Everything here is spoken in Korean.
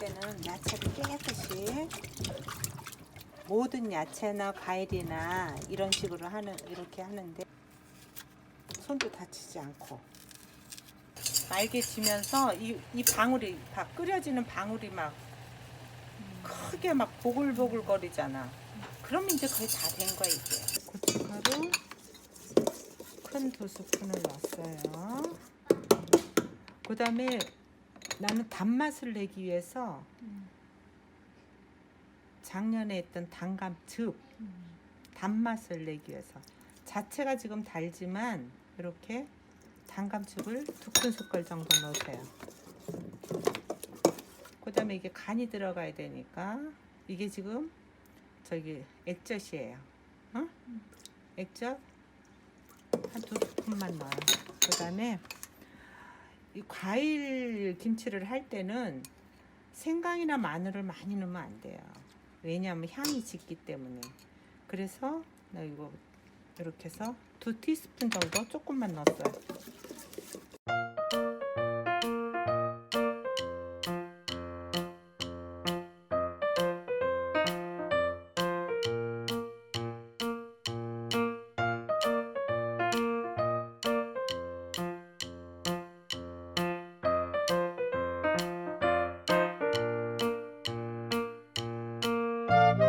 때는 야채를 깨끗이 모든 야채나 과일이나 이런 식으로 하는 이렇게 하는데 손도 다치지 않고 날개 지면서 이, 이 방울이 막 끓여지는 방울이 막 크게 막 보글보글 거리잖아. 그러면 이제 거의 다 된 거야 이게. 고춧가루 큰 두 스푼을 넣었어요. 그 다음에 나는 단맛을 내기 위해서 작년에 했던 단감즙 단맛을 내기 위해서 자체가 지금 달지만 이렇게 단감즙을 두 큰숟갈 정도 넣으세요. 그 다음에 이게 간이 들어가야 되니까 이게 지금 저기 액젓이에요. 어? 액젓 한 두 스푼만 넣어요. 그 다음에 이 과일 김치를 할 때는 생강이나 마늘을 많이 넣으면 안 돼요. 왜냐하면 향이 짙기 때문에. 그래서 나 이거 이렇게 해서 두 티스푼 정도 조금만 넣었어요.